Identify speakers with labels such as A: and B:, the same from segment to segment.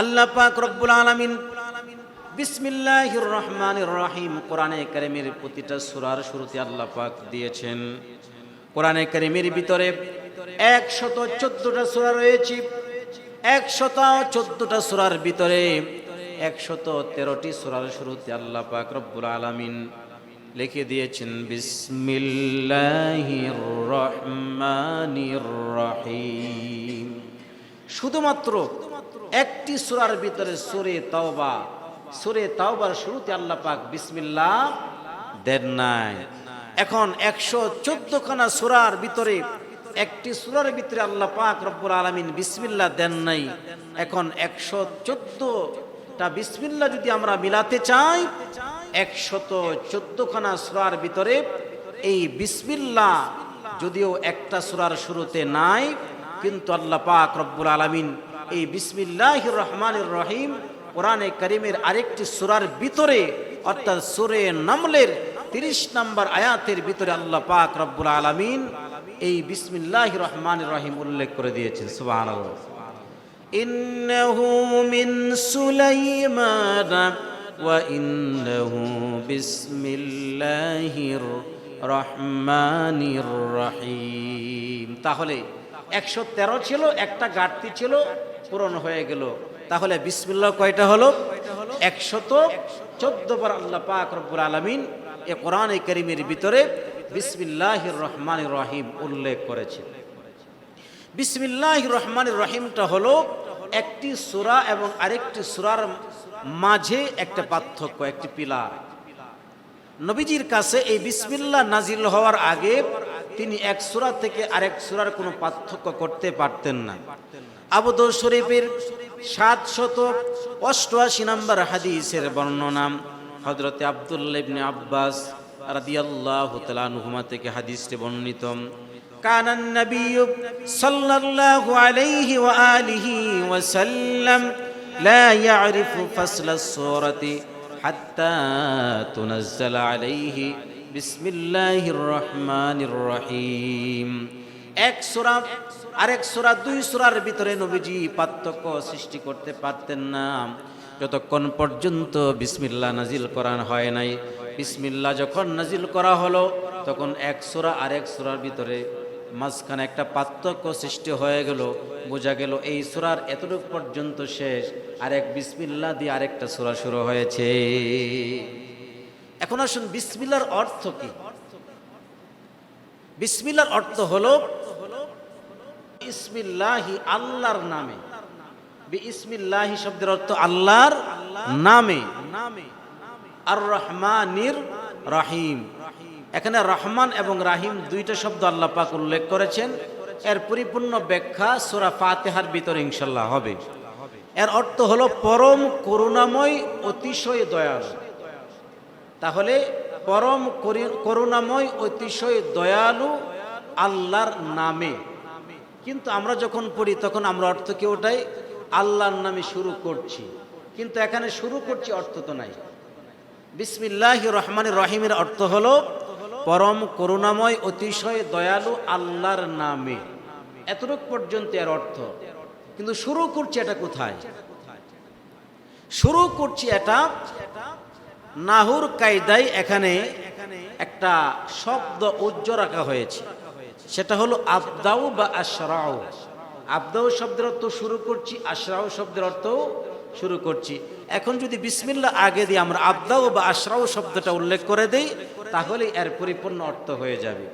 A: আল্লাহ পাক রব্বুল আলামিন বিসমিল্লাহির রহমানির রহিম কোরআনে কারিমের প্রতিটা সুরার শুরুতে আল্লাহ পাক দিয়েছেন। কোরআনে কারিমের ভিতরে একশত চোদ্দটা সূরা রয়েছে, একশত চোদ্দটা সূরার ভিতরে একশত তেরোটি সুরার শুরুতে আল্লাহ পাক রব্বুল আলামিন লিখে দিয়েছেন, বিসমিল্লাহির রহমানির রহিম। শুধুমাত্র একটি সুরার ভিতরে সূরে তাওবা। সূরে তাওবার শুরুতে আল্লাহ পাক বিসমিল্লাহ দেন নাই। এখন একশো চোদ্দ খানা সূরার ভিতরে একটি সুরার ভিতরে আল্লাহ পাক রব্বুল আলামিন বিসমিল্লাহ দেন নাই। এখন একশো চোদ্দটা বিসমিল্লাহ যদি আমরা মিলাতে চাই একশত চোদ্দখানা সুরার ভিতরে এই বিসমিল্লাহ যদিও একটা সুরার শুরুতে নাই, কিন্তু আল্লাহ পাক রব্বুল আলামিন এই বিসমিল্লাহির রহমানির রহিম কোরআনে করিমের আরেকটি সূরার ভিতরে অর্থাৎ সূরে নামলের 30 নম্বর আয়াতের ভিতরে আল্লাহ পাক রব্বুল আলামিন এই বিসমিল্লাহির রহমানির রহিম উল্লেখ করে দিয়েছেন সুবহানাল্লাহ إنه من سليمان وإنه بسم الله الرحمن الرحيم তাহলে একশো তেরো ছিল একটা ঘাটতি ছিল পূরণ হয়ে গেল। তাহলে বিসমিল্লাহ কয়টা হলো? একশত চোদ্দ বার আল্লাহ পাক রব্বুল আলমিন এ কোরআন করিমের ভিতরে বিসমিল্লাহির রহমান রহিম উল্লেখ করেছে। বিসমিল্লাহ রহমান রহিমটা হলো একটি সুরা এবং আরেকটি সুরার মাঝে একটা পার্থক্য, একটি পিলার। নবীজির কাছে এই বিসমিল্লাহ নাজিল হওয়ার আগে তিনি এক সুরা থেকে আরেক সুরার কোনো পার্থক্য করতে পারতেন না। আবুদ শরীফের সাত শত অষ্টআশি নম্বর হাদিসের বর্ণনা। হজরতে আবদুল্লাবনে আব্বাস রাদিয়াল্লাহ তালানহুমা থেকে হাদিসটি বর্ণিত। কানান নবী সাল্লাল্লাহু আলাইহি ওয়া আলিহি ওয়া সাল্লাম লা ইয়ারিফু ফাসলা সূরাতি হাত্তা তুনাজ্জালা আলাইহি বিসমিল্লাহির রহমানির রহিম। এক সূরা আরেক সূরা, দুই সূরার ভিতরে নবীজি পার্থক্য সৃষ্টি করতে পারতেন না। যতক্ষণ পর্যন্ত বিসমিল্লাহ নাজিল করা হয় নাই বিসমিল্লাহ যখন নাজিল করা হলো, তখন এক সূরা আরেক সূরার ভিতরে মাঝখানে একটা পার্থক্য সৃষ্টি হয়ে গেল, বোঝা গেল এই সুরার এতটুকু পর্যন্ত শেষ, আরেক বিসমিল্লা দিয়ে আরেকটা সুরা শুরু হয়েছে। এখন আসুন, বিসমিল্লার অর্থ কি? বিসমিল্লার অর্থ হলো ইসমিল্লাহি আল্লাহর নামে। ইসমিল্লাহি শব্দের অর্থ আল্লাহর নামে। নামে আর রহমানির রহিম। এখানে রহমান এবং রাহিম দুইটা শব্দ আল্লাহ পাক উল্লেখ করেছেন। এর পরিপূর্ণ ব্যাখ্যা সোরা ফাতেহার ভিতরে ইনশাল্লাহ হবে। এর অর্থ হলো পরম করুণাময়, অতিশয় দয়ালু। তাহলে পরম করুণাময়, অতিশয় দয়ালু আল্লাহর নামে। কিন্তু আমরা যখন পড়ি, তখন আমরা অর্থ কি ওটাই? আল্লাহর নামে শুরু করছি। কিন্তু এখানে শুরু করছি অর্থ তো নাই। বিসমিল্লাহ রহমান রহিমের অর্থ হলো পরম করুণাময়, অতিশয় দয়ালু আল্লাহর নামে। এতটুক পর্যন্ত এর অর্থ। কিন্তু শুরু করছি এটা কোথায়? শুরু করছি এটা নাহুর কায়দায় এখানে একটা শব্দ উজ্জ্ব রাখা হয়েছে। সেটা হলো আবদাউ বা আশরাও আবদাউ শব্দের অর্থ শুরু করছি আশরাও শব্দের অর্থ শুরু করছি। এখন যদি বিসমিল্লা আগে দিয়ে আমরা আবদাউ বা আশরাও শব্দটা উল্লেখ করে দেই, তাহলে এর পরিপূর্ণ অর্থ হয়ে যাবে।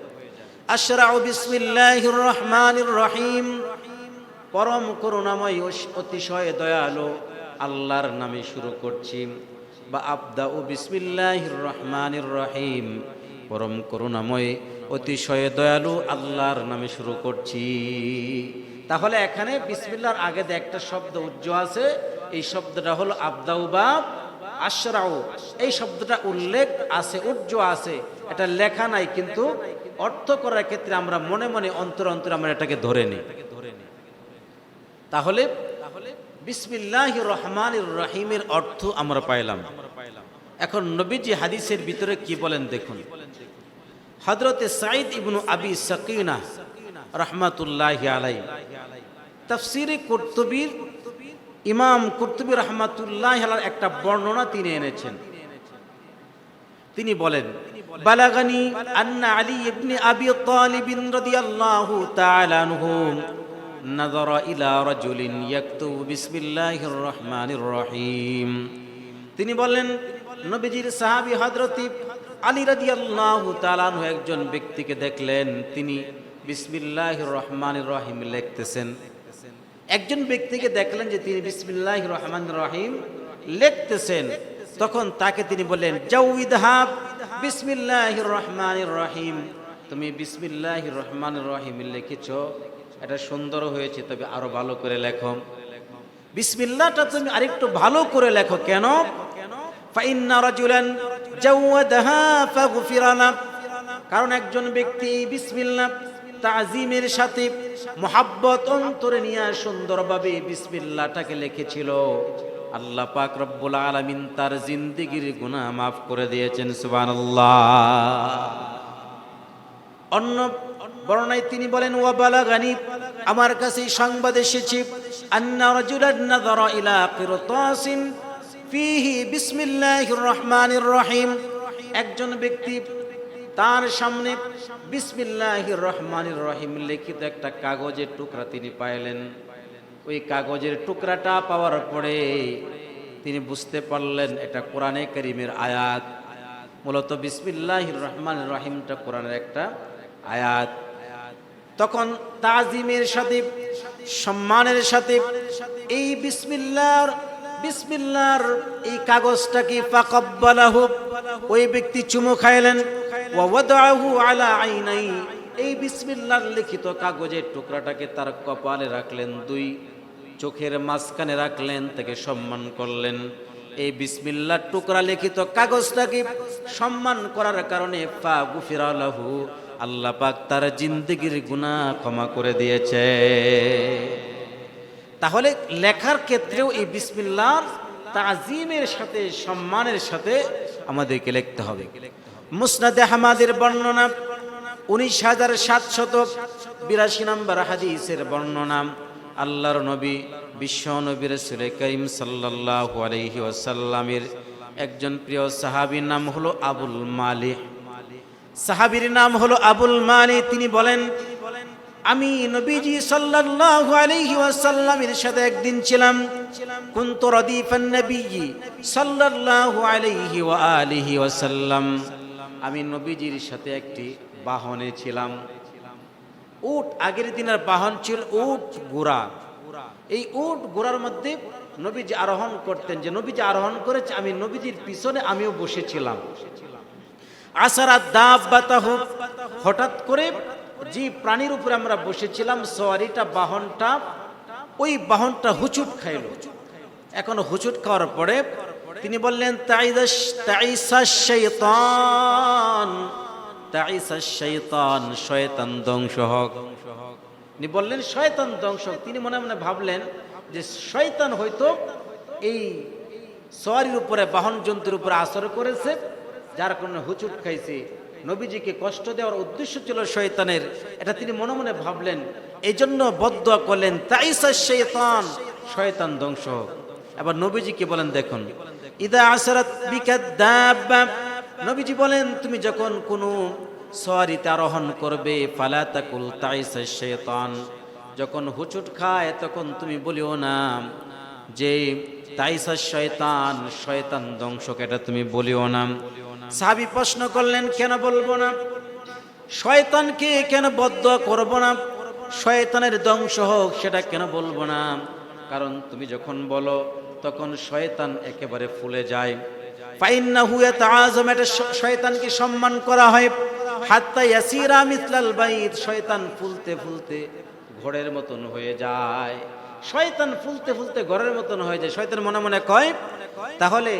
A: আশরাউ বিসমিল্লাহির রহমানির রহিম। পরম করুণাময় অতিশয় দয়ালু আল্লাহর নামে শুরু করছি। বা আবদাউ বিসমিল্লাহির রহমানির রহিম। পরম করুণাময় অতিশয় দয়ালু আল্লাহর নামে শুরু করছি। তাহলে এখানে বিসমিল্লার আগে একটা শব্দ উজ্জ্ব আছে, এই শব্দটা হলো আবদাউ বা আশরাউ। এই শব্দটা উল্লেখ আছে উজ্জ্ব আছে। এটা লেখা নাই, কিন্তু অর্থ করার ক্ষেত্রে আমরা মনে মনে, অন্তর অন্তর আমরা এটাকে ধরে নিই। তাহলে বিসমিল্লাহ রহমান রহিমের অর্থ আমরা পাইলাম। এখন নবীজি হাদিসের ভিতরে কি বলেন দেখুন। হজরতে সাইদ ইবনু আবি সকিনা রহমাতুল্লাহ আলাই তফসিরে কর্তবীর ইমাম কুর্তুবী রহমাতুল্লাহ একটা বর্ণনা তিনি এনেছেন তিনি বলেন বালাগানি আন্না আলী ইবনে আবি তালিব রাদিয়াল্লাহু তাআলা আনহু نظر إلى رجل يكتب بسم الله الرحمن الرحيم তিনি বলেন নবীজির সাহাবী হযরতি আলী রাদিয়াল্লাহু তাআলা আনহু একজন ব্যক্তিকে দেখলেন, তিনি বিসমিল্লাহির রহমানির রহিম লিখতেছেন। একজন ব্যক্তিকে দেখলেন যে তিনি বিসমিল্লাহির রহমান রহিম লিখতেছেন। তখন তাকে তিনি বললেন জাউইদহাব বিসমিল্লাহির রহমানির রহিম। তুমি বিসমিল্লাহির রহমানির রহিম লিখেছো, এটা সুন্দর হয়েছে, তবে আরও ভালো করে লেখো। বিসমিল্লাহটা তুমি আরেকটু ভালো করে লেখো কেন? ফাইন্না রাজুলান কারণ একজন ব্যক্তি বিসমিল্লাহ, তাজিমের সাথে মোহাব্বত অন্তরে নিয়ে সুন্দরভাবে বিসমিল্লাহটাকে লিখেছিল। আল্লাহ পাক রব্বুল আলামিন তার জিন্দিগির গুনাহ মাফ করে দিয়েছেন, সুবহানাল্লাহ। অন্য বর্ণায় তিনি বলেন, ওয়া বালাগানি আমার কাছে সংবাদ এসেছে, আন্না রাজুলান নাযারা ইলা ফিহি বিসমিল্লাহির রহমানির রহিম। একজন ব্যক্তি তার সামনে বিসমিল্লাহির রহমানির রহিম লিখিত একটা কাগজের টুকরা তিনি পাইলেন। ওই কাগজের টুকরাটা পাওয়ার পরে তিনি বুঝতে পারলেন এটা কোরআনে করিমের আয়াত। মূলত বিসমিল্লাহির রহমানির রহিমটা কোরআনের একটা আয়াত। তখন তাজিমের সাথে, সম্মানের সাথে এই বিসমিল্লার বিসমিল্লার এই কাগজটাকে ফাকাব্বালাহু? ওই ব্যক্তি চুমু খাইলেন। আলা এই বিসমিল্লার লিখিত কাগজের টুকরাটাকে তার কপালে রাখলেন দুই, চোখের মাঝখানে রাখলেন, তাকে সম্মান করলেন। এই বিসমিল্লার টুকরা লিখিত কাগজটাকে সম্মান করার কারণে? ফা গুফিরা লাহু। আল্লাহ পাক তার জিন্দগির গুনাহ ক্ষমা করে দিয়েছে। তাহলে লেখার ক্ষেত্রেও এই বিসমিল্লার তাজিমের সাথে, সম্মানের সাথে আমাদেরকে লিখতে হবে। মুসনাদে হামাদের বর্ণনা, উনিশ হাজার সাতশত বিরাশি নম্বর হাদিসের বর্ণনা, আল্লাহর নবী, বিশ্ব নবীর সুরে করিম সাল্লাল্লাহু আলাইহি ওয়াসাল্লামের একজন প্রিয় সাহাবীর নাম হলো আবুল মালিক। সাহাবীর নাম হলো আবুল মালি তিনি বলেন আমি নবীজি সাল্লাল্লাহু আলাইহি ওয়াসাল্লামের সাথে একদিন ছিলাম। কুনতু রাদিফান নবীজি সাল্লাল্লাহু আলাইহি ওয়া আলিহি ওয়াসাল্লাম। আমি নবীজির সাথে একটি বাহনে ছিলাম। উট আগের দিনের বাহন ছিল উট গোড়া। এই উট গোড়ার মধ্যে নবীজি আরোহণ করতেন। যে নবীজি আরোহণ করেছে, আমি নবীজির পিছনে আমিও বসেছিলাম। আসারা দাব বাতাহু হঠাৎ করে যে প্রাণীর উপরে আমরা বসেছিলাম সওয়ারিটা বাহনটা, ওই বাহনটা হুচুট খাইল। এখন হুচুট খাওয়ার পরে তিনি বললেন শাইতান শয়তান ধ্বংস হোক। তিনি বললেন, শয়তান ধ্বংস হোক। তিনি মনে মনে ভাবলেন যে শয়তান হয়তো এই সওয়ারির উপরে বাহন জন্তুর উপরে আসর করেছে, যার কারণে হুচুট খাইছে। নবীজিকে কষ্ট দেওয়ার উদ্দেশ্য ছিল শয়তানের। এটা তিনি মনে মনে ভাবলেন এই জন্য বদ্ধ করলেন, তাইসা শৈতান শয়তান ধ্বংস হোক। এবার নবীজিকে বলেন, দেখুন, ইদা আসরাত নবীজি বলেন, তুমি যখন কোনো সওয়ারিতে আরোহণ করবে, ফালা তাকুল তাইসা শৈতান যখন হুচুট খায়, তখন তুমি বলিও না যে তাইসা শয়তান শয়তান ধ্বংসক এটা তুমি বলিও না। সাহাবি প্রশ্ন করলেন, কেন বলব না? শয়তানকে কেন বদ্ধ করব না? শয়তানের ধ্বংস হোক, সেটা কেন বলব না? কারণ তুমি যখন বলো, তখন শয়তান একেবারে ফুলে যায়। ফাইন্না হুয়া তাআজম এটা শয়তানকে সম্মান করা হয়। হাত্তা ইয়াসিরা মিসলাল বাইত, শয়তান ফুলতে ফুলতে ঘোড়ের মতন হয়ে যায়। শয়তান ফুলতে ফুলতে ঘরের মতন হয়ে যায়। শয়তান মনে মনে কয়, তাহলে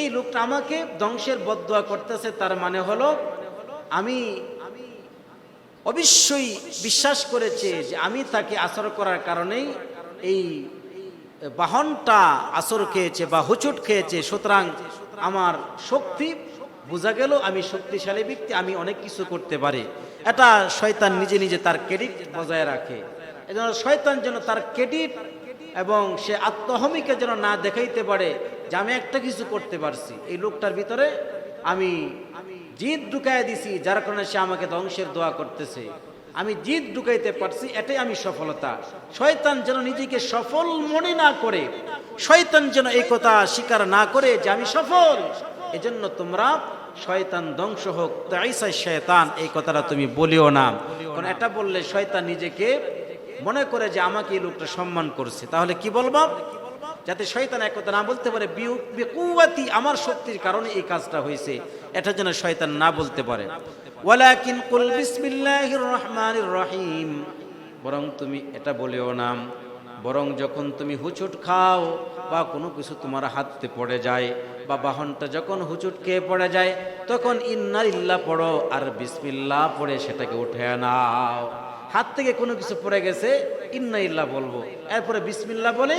A: এই লোকটা আমাকে ধ্বংসের বদয়া করতেছে, তার মানে হলো আমি অবশ্যই বিশ্বাস করেছে যে আমি তাকে আসর করার কারণেই এই বাহনটা আসর খেয়েছে বা হুচুট খেয়েছে। সুতরাং আমার শক্তি, বোঝা গেল আমি শক্তিশালী ব্যক্তি, আমি অনেক কিছু করতে পারি। এটা শয়তান নিজে নিজে তার ক্রেডিট বজায় রাখে। এজন্য শয়তান যেন তার ক্রেডিট এবং সে আত্মহমিকে যেন না দেখাইতে পারে যে আমি একটা কিছু করতে পারছি। এই লোকটার ভিতরে আমি জিদ ঢুকাই দিছি, যার কারণে সে আমাকে ধ্বংসের দোয়া করতেছে। আমি জিদ ঢুকাইতে পারছি, এটাই আমি সফলতা। শয়তান যেন নিজেকে সফল মনে না করে, শয়তান যেন এই কথা স্বীকার না করে যে আমি সফল। এজন্য তোমরা শয়তান ধ্বংস হোক। তাইসা শয়তান, এই কথাটা তুমি বলিও না। কারণ এটা বললে শয়তান নিজেকে মনে করে যে আমাকে এই লোকটা সম্মান করছে, তাহলে কি বলব? যাতে শয়তান এক কথা না বলতে পারে বিকুয়াতি আমার শক্তির কারণে এই কাজটা হয়েছে, এটা যেন শয়তান না বলতে পারে। ওয়ালাকিন কুল বিসমিল্লাহির রহমানির রহিম। বরং তুমি এটা বলেও না, বরং যখন তুমি হুচুট খাও বা কোনো কিছু তোমার হাতে পড়ে যায় বা বাহনটা যখন হুচুট খেয়ে পড়ে যায়, তখন ইন্নার ইল্লা পড়ো আর বিসমিল্লাহ পড়ে সেটাকে উঠে নাও। হাত থেকে কোনো কিছু পড়ে গেছে, ইন্না ইল্লা বলব। এরপরে বিসমিল্লাহ বলে,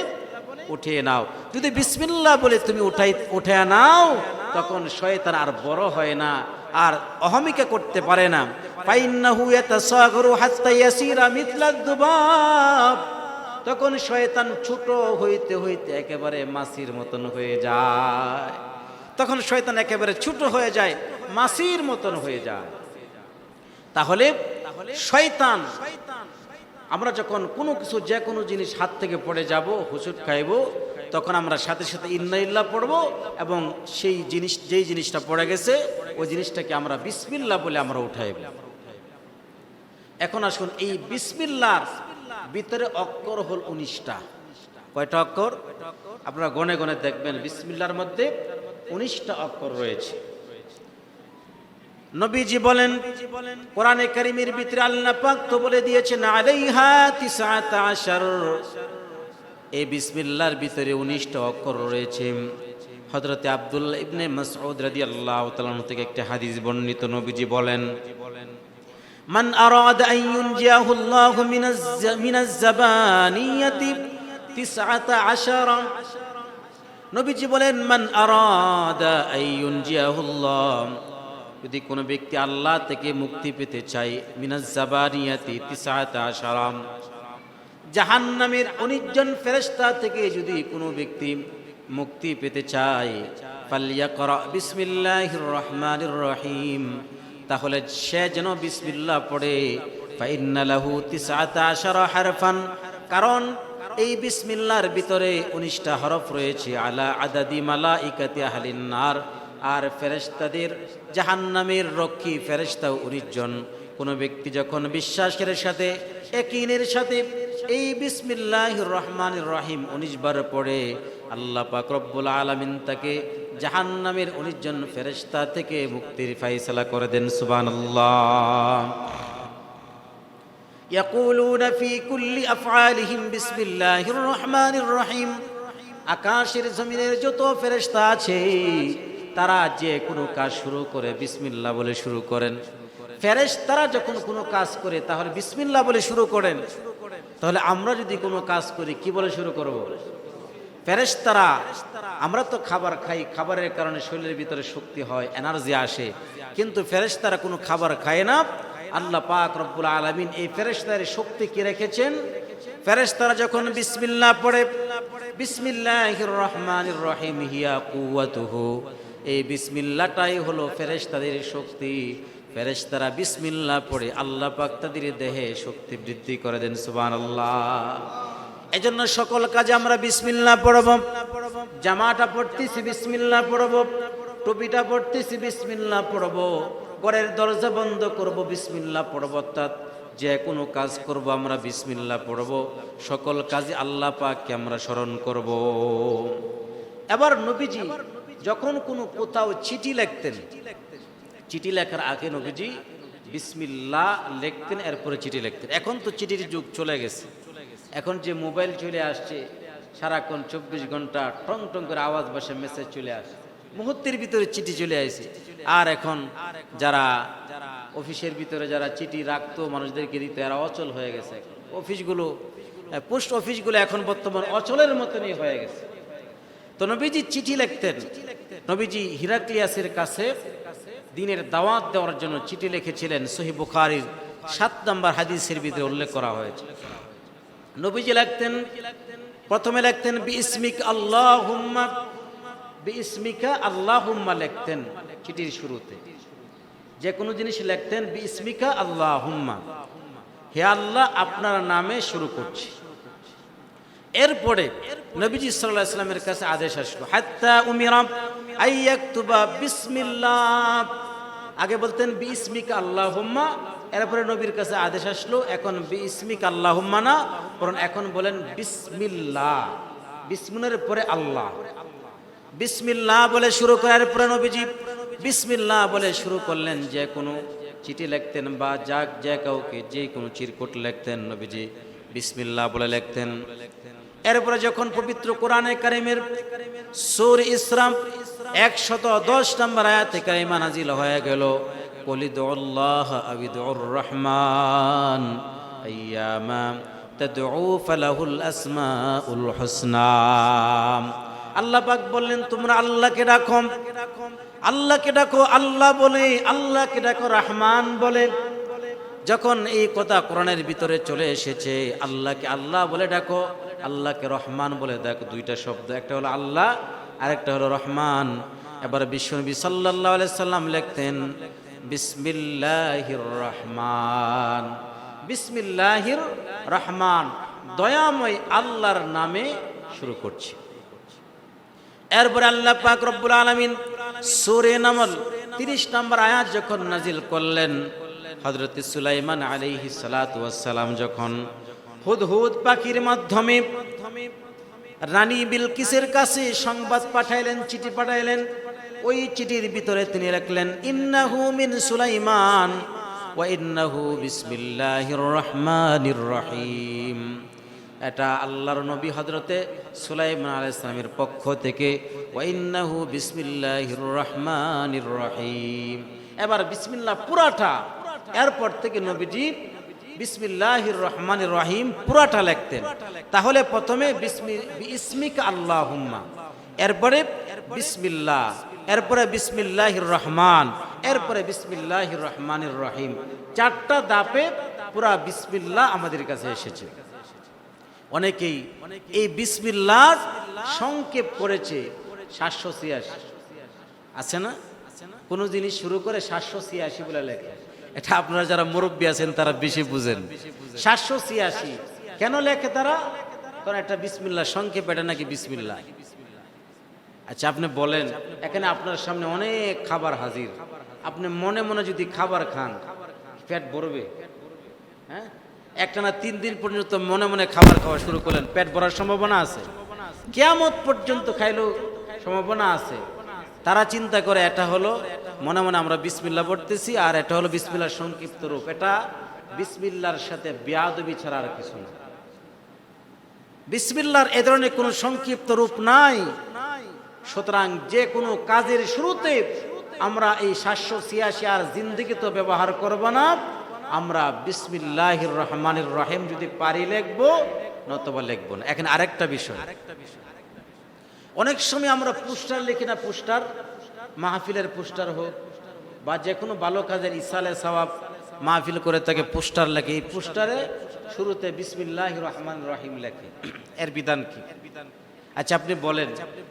A: উঠিয়ে নাও। যদি বিসমিল্লাহ বলে তুমি উঠাই উঠে নাও, তখন শয়তান আর বড় হয় না, আর অহমিকা করতে পারে না। ফাইন্নাহু ইয়াতাসাগরু হাত্তা ইয়াসিরা মিথলাদ দুবাব। তখন শয়তান ছোট হইতে হইতে একেবারে মাছির মতন হয়ে যায়। তখন শয়তান একেবারে ছোট হয়ে যায় মাছির মতন হয়ে যায়। তাহলে শয়তান! আমরা যখন কোনো কিছু যে কোনো জিনিস হাত থেকে পড়ে যাব হুসুট খাইব তখন আমরা সাথে সাথে ইল্লাহ পড়ব এবং সেই জিনিস যেই জিনিসটা পড়ে গেছে ওই জিনিসটাকে আমরা বিসমিল্লাহ বলে আমরা উঠাইব। এখন আসুন এই বিসমিল্লার ভিতরে অক্ষর হল উনিশটা। কয়টা অক্ষর? আপনারা গনে গনে দেখবেন বিসমিল্লার মধ্যে উনিশটা অক্ষর রয়েছে। নবীজি বলেন, কোরআনে করিমের ভিতরে আল্লাহ পাক তো বলে দিয়েছেন, আলাইহা তিসাত আশার। এই বিসমিল্লার ভিতরে উনিশটা অক্ষর রয়েছে। হজরতে আবদুল্লাহ ইবনে মাসউদ রাদিয়াল্লাহু তাআলা থেকে একটা হাদিস বর্ণিত নবীজি বলেন, মান আরাদ আইয়ুন ইউনজিয়াহুল্লাহু মিনাজ জাবানিয়াতি তিসআতা আশার। নবীজি বলেন, মান আরাদ আইয়ুন ইউনজিয়াহুল্লাহু যদি কোনো ব্যক্তি আল্লাহ থেকে মুক্তি পেতে চায় মিনাজ জাবানিয়াতি তিসআতা আশারাম। জাহান্নামের অনিজন ফেরেশতা থেকে যদি কোনো ব্যক্তি মুক্তি পেতে চায়, ফালিয়াকরা বিসমিল্লাহির রহমানির রহিম। তাহলে সে যেন বিসমিল্লাহ পড়ে, ফাইন্না লাহু তিসআতা আশারা হারফান। কারণ এই বিসমিল্লার ভিতরে উনিশটা হরফ রয়েছে, আলা আদাদি মালা ইকাতি আহলিন নার। আর ফেরেশতাদের জাহান্নামের রক্ষী ফেরেশতা উনিশ জন কোনো ব্যক্তি যখন বিশ্বাসের সাথে একিনের সাথে এই বিসমিল্লাহ রহমান রহিম উনিশ বার পড়ে আল্লাহ পাক রব্বুল আলমিন তাকে জাহান্নামের উনিশ জন ফেরেশতা থেকে মুক্তির ফাইসলা করে দেন সুবান يقولون في كل أفعالهم بسم الله الرحمن الرحيم আকাশের জমিনের যত ফেরেশতা আছে তারা যে কোনো কাজ শুরু করে বিসমিল্লাহ বলে শুরু করেন। ফেরেশতারা যখন কোনো কাজ করে, তাহলে বিসমিল্লাহ বলে শুরু করেন। তাহলে আমরা যদি কোনো কাজ করি, কি বলে শুরু করব? ফেরেশতারা, আমরা তো খাবার খাই, খাবারের কারণে শরীরের ভিতরে শক্তি হয়, এনার্জি আসে। কিন্তু ফেরেশতারা কোনো খাবার খায় না। আল্লাহ পাক রব্বুল আলমিন এই ফেরেশতার শক্তি কি রেখেছেন? ফেরেশতারা যখন বিসমিল্লাহ পড়ে, বিসমিল্লাহির রহমানির রহিম, হিয়া কুওয়াতুহু। এই বিসমিল্লাটাই হলো ফেরেশতাদের শক্তি। ফেরেশতারা বিসমিল্লাহ পড়ে আল্লাহ পাক তাদের দেহে শক্তি বৃদ্ধি করে দেন, সুবহানাল্লাহ। এজন্য সকল কাজে আমরা বিসমিল্লাহ পড়ব। জামাটা পড়তেছি বিসমিল্লাহ পড়ব। টুপিটা পড়তেছি বিসমিল্লাহ পড়ব। ঘরের দরজা বন্ধ করব বিসমিল্লাহ পড়ব। অর্থাৎ যে কোনো কাজ করব আমরা বিসমিল্লাহ পড়ব। সকল কাজে আল্লাহ পাককে আমরা স্মরণ করব। এবার নবীজি যখন কোনো কোথাও চিঠি লিখতেন, চিঠি লেখার আগে নবীজি বিসমিল্লাহ লিখতেন, এরপরে চিঠি লিখতেন। এখন তো চিঠির যুগ চলে গেছে। এখন যে মোবাইল চলে আসছে, সারাক্ষণ চব্বিশ ঘণ্টা টং টং করে আওয়াজ বসে মেসেজ চলে আসে। মুহূর্তের ভিতরে চিঠি চলে আসে। আর এখন যারা অফিসের ভিতরে যারা চিঠি রাখতো, মানুষদেরকে দিত, এরা অচল হয়ে গেছে। অফিসগুলো পোস্ট অফিসগুলো এখন বর্তমান অচলের মতনই হয়ে গেছে। তো নবীজি চিঠি লিখতেন। নবীজি হিরাক্লিয়াসের কাছে দিনের দাওয়াত দেওয়ার জন্য চিঠি লিখেছিলেন সহি বুখারির সাত নম্বর হাদিসের ভিতরে উল্লেখ করা হয়েছে। নবীজি লিখতেন, প্রথমে লিখতেন বি ইসমিক আল্লাহুম্মা বি ইসমিকা আল্লাহুম্মা লিখতেন চিঠির শুরুতে। যে কোনো জিনিস লিখতেন বি ইসমিকা আল্লাহুম্মা হে আল্লাহ, আপনার নামে শুরু করছি। এরপরে নবীজি সাল্লাল্লাহু আলাইহি সাল্লামের কাছে আদেশ আসলো, হাত্তা উমিরাম আইয়াকতুবা বিসমিল্লাহ। আগে বলতেন, বিসমিকা আল্লাহুম্মা। এরপরে নবীর কাছে আদেশ আসলো, এখন বিসমিকা আল্লাহুম্মা না। বরং এখন বলেন, বিসমিল্লাহ। বিসমিনের পরে আল্লাহ। বিসমিল্লাহ বলে শুরু করার পরে নবীজি বিসমিল্লাহ বলে শুরু করলেন, যে কোনো চিঠি লিখতেন বা যাক যে কাউকে, যে কোনো চিরকুট লিখতেন নবীজি বিসমিল্লাহ বলে লিখতেন। এরপরে যখন পবিত্র কোরআনে কারিমের সুর ইসরাম একশত দশ নম্বর আয়াতে কারিমা নাজিল হয়ে গেল কলিদুল্লাহ আবিদুর রহমান আইয়ামা তদউ ফালাহুল আসমাউল হুসনা। আল্লাহ পাক বললেন, তোমরা আল্লাহকে ডাকো আল্লাহকে ডাকো, আল্লাহ বলে, আল্লাহকে ডাকো, রহমান বলে। যখন এই কথা কোরআনের ভিতরে চলে এসেছে, আল্লাহকে আল্লাহ বলে ডাকো আল্লাহকে রহমান বলে দেখ দুইটা শব্দ, একটা হলো আল্লাহ, আরেকটা হলো রহমান। এবার বিশ্বনবী সাল্লাহ সাল্লাম লিখতেন বিসমিল্লাহির রহমান বিসমিল্লাহির রহমান দয়াময় আল্লাহর নামে শুরু করছি। এরপরে আল্লাহ পাক রব্বুল আলমিন সুরে নামল তিরিশ নম্বর আয়াত যখন নাজিল করলেন হজরত সুলাইমান আলাইহি সালাম যখন হুদহুদ পাখির মাধ্যমে। রানী বিলকিসের কাছে সংবাদ পাঠাইলেন, চিঠি পাঠাইলেন। ওই চিঠির ভিতরে তিনি রাখলেন ইন্নাহু মিন সুলাইমান ওয়া ইন্নাহু বিসমিল্লাহির রহমানির রহিম। এটা আল্লাহর নবী হজরতে সুলাইমান আলাইহিস সালামের পক্ষ থেকে ওয়াইন্নাহু বিসমিল্লাহির রহমানির রহিম। এবার বিসমিল্লাহ পুরাটা, এরপর থেকে নবীজি বিসমিল্লাহির রহমানির রহিম পুরাটা লিখতেন। তাহলে প্রথমে ইসমিক আল্লাহুম্মা, এরপরে বিসমিল্লাহ, এরপরে বিসমিল্লাহির রহমান, এরপরে বিসমিল্লাহির রহমানির রহিম। চারটা দাপে পুরা বিসমিল্লাহ আমাদের কাছে এসেছে। অনেকেই এই বিসমিল্লার সংক্ষেপ করেছে সাতশো ছিয়াশি। আছে না? কোনো জিনিস শুরু করে সাতশো ছিয়াশি বলে লেখে। এটা আপনারা যারা মুরব্বী আছেন, তারা বেশি বুঝেন। সাতশো ছিয়াশি। কেন লেখে তারা? কারণ একটা বিসমিল্লা সংক্ষেপ এটা নাকি বিসমিল্লা আচ্ছা আপনি বলেন, এখানে আপনার সামনে অনেক খাবার হাজির। আপনি মনে মনে যদি খাবার খান, পেট ভরবে। হ্যাঁ? একটা না তিন দিন পর্যন্ত মনে মনে খাবার খাওয়া শুরু করলেন, পেট ভরার সম্ভাবনা আছে? কেয়ামত পর্যন্ত খাইলেও সম্ভাবনা আছে। তারা চিন্তা করে, এটা হলো মনে মনে আমরা বিসমিল্লা পড়তেছি, আর এটা হলো বিসমিল্লার সংক্ষিপ্ত রূপ। এটা বিসমিল্লার সাথে বেয়াদবি ছাড়া আর কিছু না। বিসমিল্লার এ ধরনের কোনো সংক্ষিপ্ত রূপ নাই। সুতরাং যে কোনো কাজের শুরুতে আমরা এই সাতশো ছিয়াশি আর জিন্দিগি তো ব্যবহার করব না। আমরা বিসমিল্লাহির রহমানির রহিম যদি পারি লিখব, নতবা লিখব না। এখন আরেকটা বিষয়। অনেক সময় আমরা পোস্টার লিখি না, পোস্টার, মাহফিলের পোস্টার হোক বা যে কোনো ভালো কাজের ইসালে সবাব মাহফিল করে তাকে পোস্টার লেখে। এই পোস্টারে শুরুতে বিসমিল্লাহ রহমান রহিম লেখে। এর বিধান কি? আচ্ছা আপনি বলেন,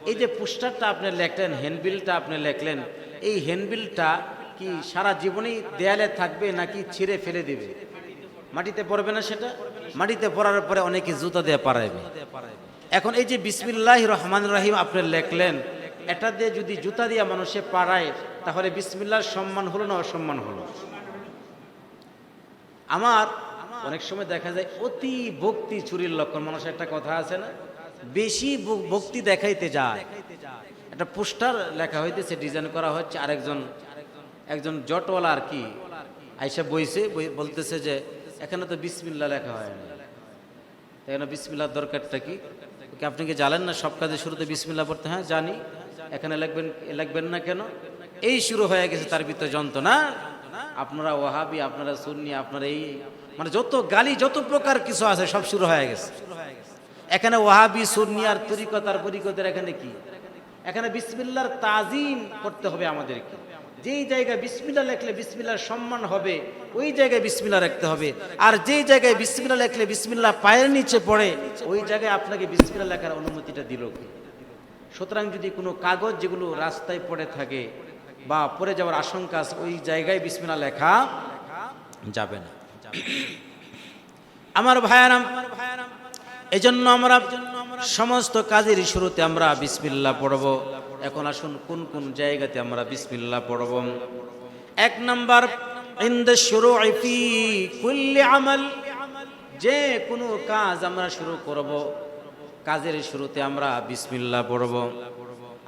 A: এই যে পোস্টারটা আপনি লেখলেন, হ্যান্ডবিলটা আপনি লেখলেন, এই হ্যান্ডবিলটা কি সারা জীবনেই দেয়ালে থাকবে নাকি ছিঁড়ে ফেলে দিবে? মাটিতে পড়বে না সেটা? মাটিতে পড়ার পরে অনেকে জুতা দিয়ে পারাইবে এখন এই যে বিসমিল্লাহ রহমান রহিম আপনি লেখলেন, এটা দিয়ে যদি জুতা দিয়ে মানুষে পাড়ায়, তাহলে বিসমিল্লার সম্মান হলো না অসম্মান হলো? আমার অনেক সময় দেখা যায় অতি ভক্তি চুরির লক্ষণ, মানুষের একটা কথা আছে না? বেশি ভক্তি দেখাইতে যায়। একটা পোস্টার লেখা হইতেছে, ডিজাইন করা হচ্ছে, আরেকজন, একজন জটওয়ালা আর কি, আইসা বইছে, বই- বলতেছে যে, এখানে তো বিসমিল্লা লেখা হয় না। এখানে বিসমিল্লার দরকারটা কি? কি আপনি কি জানেন না সব কাজে শুরুতে বিসমিল্লা পড়তে? হ্যাঁ জানি। এখানে লাগবেন লিখবেন না কেন? এই শুরু হয়ে গেছে তার ভিতরে যন্ত্রণা। আপনারা ওহাবি আপনারা সুন্নি, আপনারা এই মানে যত গালি, যত প্রকার কিছু আছে সব শুরু হয়ে গেছে। এখানে ওহাবি সুন্নি আর তরিকত আর পরিকতের এখানে কি? এখানে বিসমিল্লার তাজিম করতে হবে আমাদেরকে। যেই জায়গায় বিসমিল্লা লেখলে বিসমিল্লার সম্মান হবে, ওই জায়গায় বিসমিল্লা রাখতে হবে। আর যেই জায়গায় বিসমিল্লা লেখলে বিসমিল্লা পায়ের নিচে পড়ে, ওই জায়গায় আপনাকে বিসমিল্লা লেখার অনুমতিটা দিল সুতরাং যদি কোনো কাগজ যেগুলো রাস্তায় পড়ে থাকে বা পড়ে যাওয়ার আশঙ্কা আছে, ওই জায়গায় বিসমিল্লা লেখা যাবে না। আমার ভাইয়ারাম এই জন্য আমরা সমস্ত কাজের শুরুতে আমরা বিসমিল্লা পড়ব। এখন আসুন, কোন কোন জায়গাতে আমরা বিসমিল্লা পড়ব? এক নাম্বার কুল্লি যে কোনো কাজ আমরা শুরু করব, কাজের শুরুতে আমরা বিসমিল্লা পড়ব।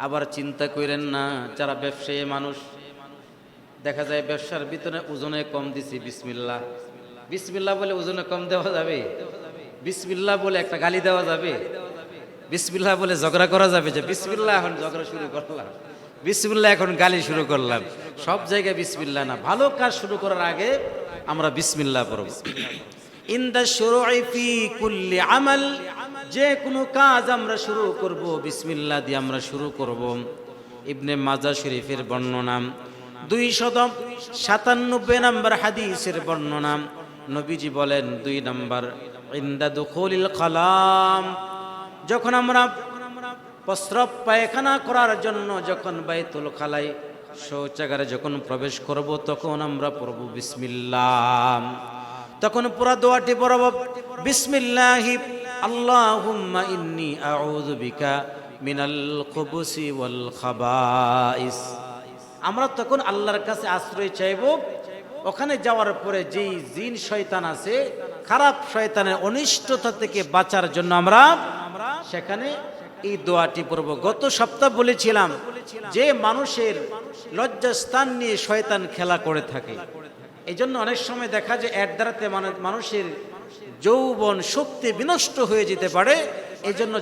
A: আবার চিন্তা করেন না, যারা ব্যবসায়ী মানুষ, দেখা যায় ব্যবসার ভিতরে ওজনে কম দিছি বিসমিল্লা বিসমিল্লা বলে ওজনে কম দেওয়া যাবে? বিসমিল্লা বলে একটা গালি দেওয়া যাবে? বিসমিল্লা বলে ঝগড়া করা যাবে যে বিসমিল্লা এখন ঝগড়া শুরু করলাম। বিসমিল্লা এখন গালি শুরু করলাম। সব জায়গায় বিসমিল্লা না। ভালো কাজ শুরু করার আগে আমরা বিসমিল্লা পড়ব। শুরুই ফি কুল্লি আমল। যে কোনো কাজ আমরা শুরু করব বিসমিল্লা দিয়ে আমরা শুরু করব। ইবনে মাজা শরীফের বর্ণনা। দুই শত সাতানব্বই নম্বর হাদিসের বর্ণনা। নবীজি বলেন, দুই নম্বর, ইন্দা দুখলিল কালাম। যখন আমরা প্রস্রব পায়খানা করার জন্য যখন বাইতুল খালাই শৌচাগারে যখন প্রবেশ করব, তখন আমরা পড়ব বিসমিল্লাহ। তখন পুরা দোয়াটি পড়ব বিসমিল্লাহি, আল্লাহুম্মা ইন্নি আউযু বিকা মিনাল খুবুসি ওয়াল খাবাইস। আমরা তখন আল্লাহর কাছে আশ্রয় চাইব, ওখানে যাওয়ার পরে যেই জিন শয়তান আছে, খারাপ শয়তানের অনিষ্টতা থেকে বাঁচার জন্য আমরা সেখানে এই দোয়াটি পড়ব। গত সপ্তাহ বলেছিলাম যে মানুষের লজ্জাস্থান নিয়ে শয়তান খেলা করে থাকে। এই জন্য অনেক সময় দেখা যায় এর দ্বারাতে মানুষের যৌবন শক্তি বিনষ্ট হয়ে যেতে পারে। এই জন্য